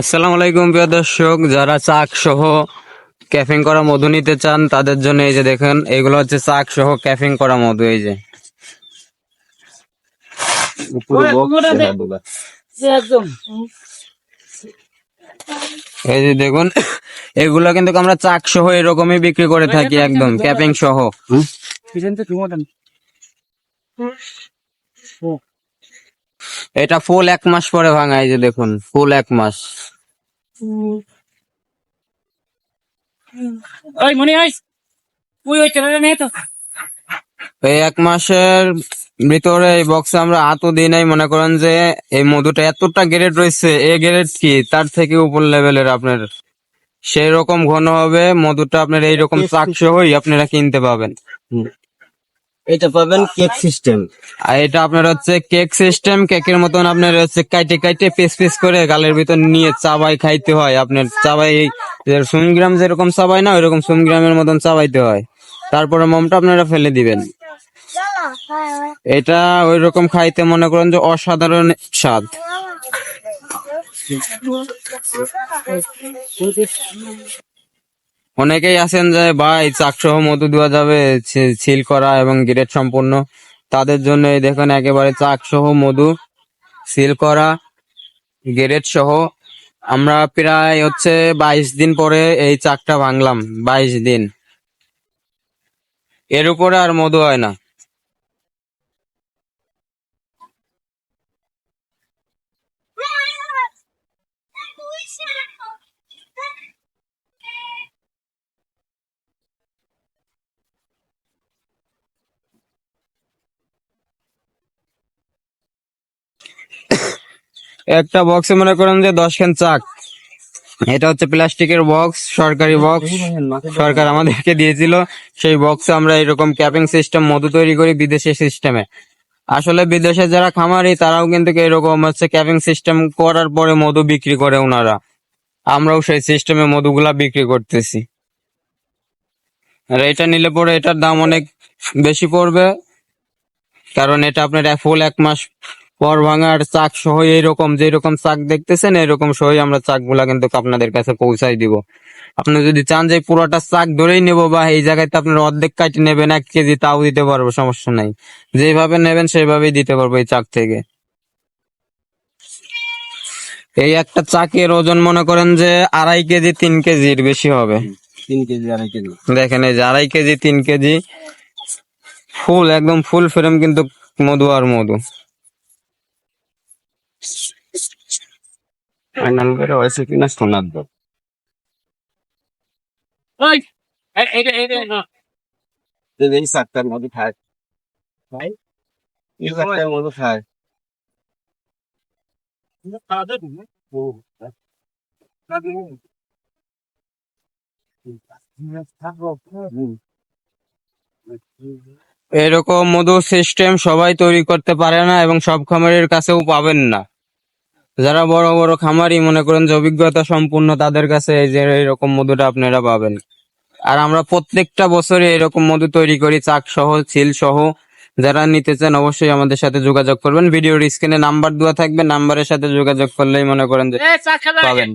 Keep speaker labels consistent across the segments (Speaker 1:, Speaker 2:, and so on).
Speaker 1: আসসালামু আলাইকুম প্রিয় দর্শক। যারা চাক সহ ক্যাফিং করা মধু নিতে চান তাদের জন্য এই যে দেখেন এগুলো হচ্ছে চাক সহ ক্যাফিং করা মধু এই যে। এই যে দেখুন এগুলো কিন্তু আমরা চাক সহ এরকমই বিক্রি করে থাকি একদম ক্যাপিং সহ। এটা ফুল এক মাস পরে ভাঙা এই যে দেখুন ফুল এক মাস।
Speaker 2: ওই মনি আইস ওই তো।
Speaker 1: এই এক মাসের ভিতরে এই বক্সে আমরা হাতও দিই নাই মনে করেন যে এই মধুটা এতটা গ্রেড রয়েছে এ গ্রেড কি? তার থেকে উপর লেভেলের আপনার সেই রকম ঘন হবে মধুটা আপনার এইরকম চাক সহই আপনারা কিনতে পাবেন।
Speaker 3: এটা পাবেন কেক সিস্টেম
Speaker 1: আর এটা আপনার হচ্ছে কেক সিস্টেম কেকের মতন আপনার হচ্ছে কাইটে কাইটে পিস পিস করে গালের ভিতর নিয়ে চাবাই খাইতে হয়। আপনার চাবাই সুমিগ্রাম যেরকম চাবাই না, ওইরকম সুমিগ্রামের মতন চাবাইতে হয়। তারপরে মোমটা আপনারা ফেলে দিবেন। এটা ওই রকম খাইতে মনে করেন যে অসাধারণ স্বাদ। অনেকেই আছেন যে, ভাই চাকসহ মধু দেওয়া যাবে সিল করা এবং গ্রেড সম্পূর্ণ তাদের জন্য এই দেখেন একেবারে চাকসহ মধু সিল করা, গ্রেড সহ। আমরা প্রায় হচ্ছে বাইশ দিন পরে এই চাকটা ভাঙলাম, বাইশ দিন। এর উপরে আর মধু হয় না। একটা বক্সে মনে করেন যে দশ খান চাক। এটা হচ্ছে প্লাস্টিকের বক্স সরকারি বক্স সরকার আমাদেরকে দিয়েছিল। সেই বক্সে আমরা এরকম ক্যাপিং সিস্টেম মধু তৈরি করি বিদেশি সিস্টেমে আসলে বিদেশে যারা খামারি, তারাও কিন্তু এরকম হচ্ছে ক্যাপিং সিস্টেম করার পরে মধু বিক্রি করে ওনারা। আমরাও সেই সিস্টেমে মধুগুলা বিক্রি করতেছি। আর এটা নিলে পরে এটার দাম অনেক বেশি পড়বে। কারণ এটা আপনার ফুল এক মাস পর ভাঙার চাক সহ এইরকম যে রকম চাক দেখতেছেন এরকম সহই আমরা চাকগুলা কিন্তু আপনাদের কাছে পৌঁছাই দিব। আপনি যদি চান যে পুরোটা চাক ধরেই নেব বা এই জায়গায় আপনার অর্ধেক কাটি নেবেন এক কেজি তাও দিতে পারব সমস্যা নাই। যেভাবে নেবেন সেইভাবেই দিতে পারব এই চাক থেকে। এই একটা চাকের ওজন মনে করেন যে আড়াই কেজি তিন কেজির বেশি হবে।
Speaker 3: তিন কেজি আড়াই কেজি।
Speaker 1: দেখেন এই যে আড়াই কেজি তিন কেজি ফুল একদম ফুল ফ্রেম কিন্তু মধু আর মধু।
Speaker 3: ফাইনাল করে হয়েছে কিনা সোনার দর
Speaker 2: ওই এই- এইটা এইটা না।
Speaker 3: যে মধ্যে খায়। ভাই? এই চারটার মধ্যে খায়।
Speaker 1: এরকম মধু সিস্টেম সবাই তৈরি করতে পারে না এবং সব খামারের কাছেও পাবেন না। যারা বড় বড় খামারি মনে করেন যে অভিজ্ঞতা সম্পূর্ণ তাদের কাছে এই যে এরকম মধুটা আপনারা পাবেন। আর আমরা প্রত্যেকটা বছরে এরকম মধু তৈরি করি চাক সহ ছিল সহ যারা নিতে চান অবশ্যই আমাদের সাথে যোগাযোগ করবেন। ভিডিওর স্ক্রিনে নাম্বার দেওয়া থাকবে নাম্বারের সাথে যোগাযোগ করলেই মনে করেন যে পাবেন।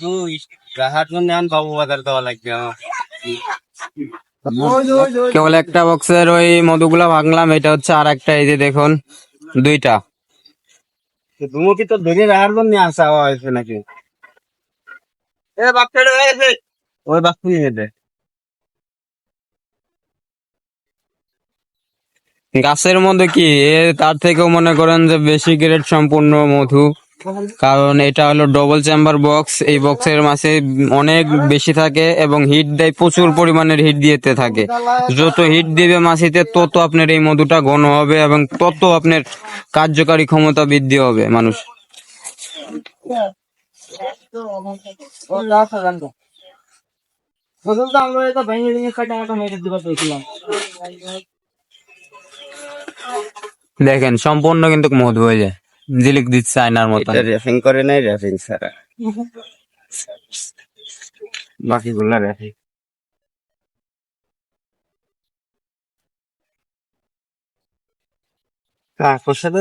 Speaker 3: তুই রাহার জন্য আন বাবু বাজার দেওয়া লাগবে
Speaker 1: কেবল একটা বক্সের ওই মধুগুলা ভাঙলাম এটা হচ্ছে আর একটা এই যে দেখুন দুইটা।
Speaker 3: তো তুমি কি তো ধরে রাহার জন্য আসা হয়েছে নাকি? এ বাচ্চা হয়েছে ওই বাচ্চা নিয়ে দে
Speaker 1: গাছের মধ্যে কি? এ তার থেকেও মনে করেন যে বেশি গ্রেড সম্পূর্ণ মধু। কারণ এটা হলো ডবল চেম্বার বক্স এই বক্সের মাঝে অনেক বেশি থাকে এবং হিট দেয়, প্রচুর পরিমাণের হিট দিতে থাকে। যত হিট দিবে মাছিতে তত আপনার এই মধুটা ঘন হবে এবং তত আপনার কার্যকারী ক্ষমতা বৃদ্ধি হবে মানুষ।
Speaker 2: ভেঙে ভেঙে কাটা মেরে পেয়েছিলাম
Speaker 1: দেখেন সম্পূর্ণ কিন্তু মধু হয়ে যায় জিলিক দিচ্ছে আয়নার
Speaker 3: এটা র্যাপিং করে নাই র্যাপিং ছাড়া। বাকিগুলা র্যাপিং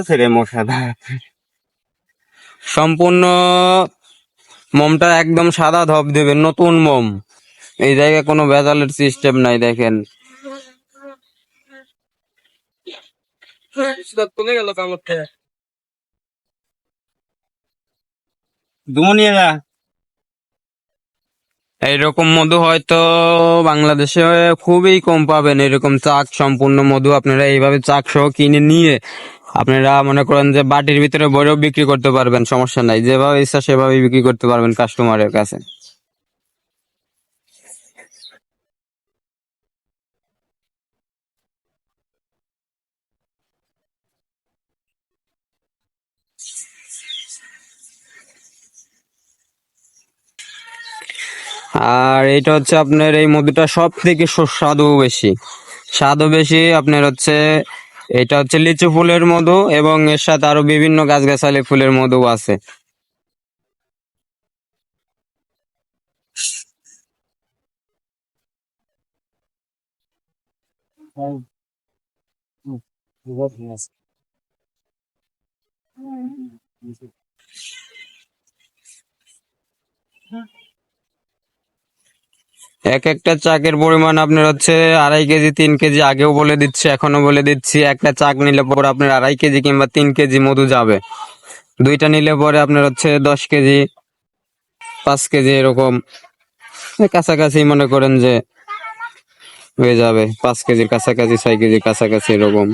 Speaker 3: ছেড়ে মশাদা
Speaker 1: সম্পূর্ণ মোমটা একদম সাদা ধপ দেবে নতুন মোম। এই জায়গায় কোনো ভেজালের সিস্টেম নাই দেখেন।
Speaker 3: দুমনিয়া।
Speaker 1: এইরকম মধু হয়তো বাংলাদেশে খুবই কম পাবেন এরকম চাক সম্পূর্ণ মধু আপনারা এইভাবে চাক সহ কিনে নিয়ে আপনারা মনে করেন যে বাটির ভিতরে ভরেও বিক্রি করতে পারবেন সমস্যা নাই। যেভাবে ইচ্ছা সেভাবে বিক্রি করতে পারবেন কাস্টমারের কাছে। আর এটা হচ্ছে আপনার এই মধুটা সব থেকে সুস্বাদু বেশি। স্বাদও বেশি, আপনার হচ্ছে, এটা হচ্ছে লিচু ফুলের মধু এবং এর সাথে আরও বিভিন্ন গাছগাছালি ফুলের মধু আছে। এক একটা চাকের পরিমাণ আপনার হচ্ছে আড়াই কেজি, তিন কেজি আগেও বলে দিচ্ছি, এখনও বলে দিচ্ছি। একটা চাক নিলে পরে আপনার আড়াই কেজি কিংবা তিন কেজি মধু যাবে। দুইটা নিলে পরে আপনার হচ্ছে দশ কেজি, পাঁচ কেজি এরকম। কাছাকাছি মনে করেন যে হয়ে যাবে, পাঁচ কেজির কাছাকাছি, ছয় কেজির কাছাকাছি এরকম।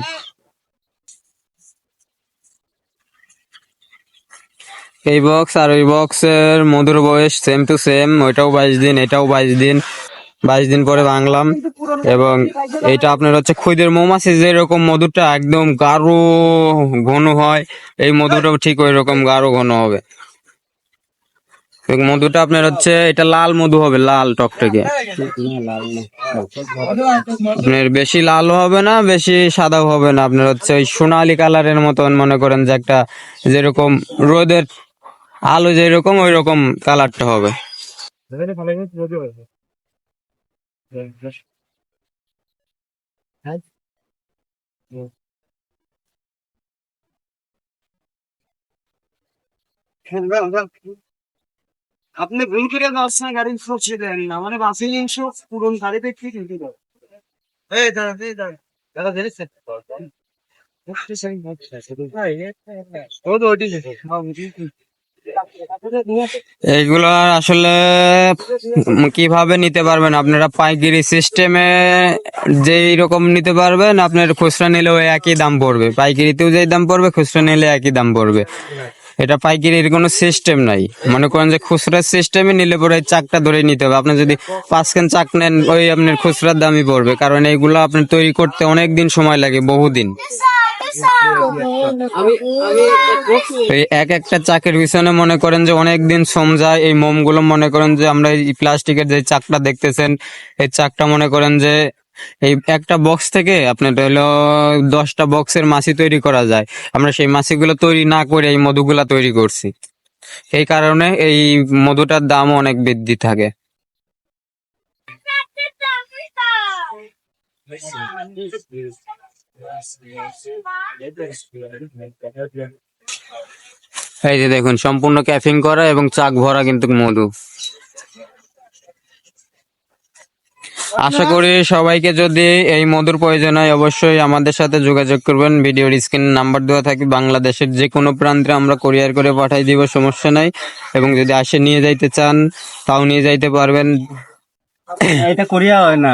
Speaker 1: এই বক্স আর ওই বক্সের মধুর বয়স সেম টু সেম ওইটাও বাইশ দিন, এটাও বাইশ দিন। বাইশ দিন পরে ভাঙলাম এবং এটা আপনার হচ্ছে খুদের মৌমাছি যেরকম মধুটা একদম গাঢ় ঘন হয়, এই মধুটাও ঠিক ওই রকম গাঢ় ঘন হবে। মধুটা আপনার হচ্ছে, এটা লাল মধু হবে, লাল টকটকে আপনার বেশি লালও হবে না, বেশি সাদাও হবে না। আপনার হচ্ছে ওই সোনালি কালারের মতন মনে করেন যে একটা যেরকম রোদের আলো যেরকম ওই রকম কালারটা হবে।
Speaker 3: আপনি ভুল করে দশটা গাড়ি সরষে দেন না মানে বাসে নিয়ে পুরন গাড়ি দেখতে কিন্তু এই দাদা এই দাঁড়া দাদা ধরেছে ও তো ওটি
Speaker 1: এইগুলো আসলে কীভাবে নিতে পারবেন? আপনারা পাইকারি সিস্টেমে যেই রকম নিতে পারবেন, আপনার খুচরা নিলেও একই দাম পড়বে। পাইকারিতেও যেই দাম পড়বে, খুচরা নিলে একই দাম পড়বে। এটা পাইকারির কোনো সিস্টেম নাই। মনে করেন যে খুচরার সিস্টেমে নিলে পরে চাকটা ধরে নিতে হবে। আপনি যদি পাঁচ কেন চাক নেন, ওই আপনার খুচরার দামই পড়বে। কারণ এইগুলো আপনার তৈরি করতে অনেক দিন সময় লাগে, বহুদিন। এই এক একটা চাকের পিছনে মনে করেন যে অনেক দিন শ্রম যায়, এই মোমগুলো মনে করেন যে আমরা এই প্লাস্টিকের যে চাকটা দেখতেছেন, এই চাকটা মনে করেন যে এই একটা বক্স থেকে আপনার হলো দশটা বক্সের মাছি তৈরি করা যায়। আমরা সেই মাছিগুলো তৈরি না করে এই মধুগুলা তৈরি করছি। এই কারণে এই মধুটার দামও অনেক বৃদ্ধি থাকে। এই যে দেখুন, সম্পূর্ণ ক্যাফিং করা এবং চাক ভরা কিন্তু মধু। আশা করি সবাইকে যদি এই মধুর প্রয়োজন হয়, অবশ্যই আমাদের সাথে যোগাযোগ করবেন। ভিডিওর স্ক্রিন নাম্বার দেওয়া থাকবে বাংলাদেশের যে কোনো প্রান্তে আমরা কোরিয়ার করে পাঠাই দিব, সমস্যা নাই। এবং যদি আসে, নিয়ে যাইতে চান, তাও নিয়ে যাইতে পারবেন।
Speaker 3: এটা কোরিয়া হয় না।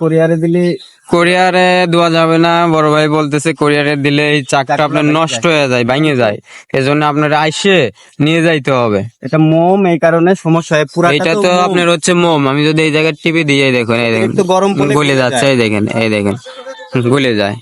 Speaker 3: কোরিয়ারে দিলে
Speaker 1: কোরিয়ারে দেওয়া যাবে না। বড় ভাই বলতেছে কোরিয়ারে দিলে এই চাকটা আপনার নষ্ট হয়ে যায় ভাঙে যায়। এজন্য আপনার আইসে নিয়ে যাইতে হবে।
Speaker 3: এটা মোম এই কারণে সমস্যা হয়। পুরা
Speaker 1: এটা তো আপনার হচ্ছে মোম। আমি যদি এই জায়গায় টিপে দিয়ে দেখুন এই দেখেন।
Speaker 3: গরম গলে
Speaker 1: যাচ্ছে এই দেখেন এই দেখেন গলে যায়।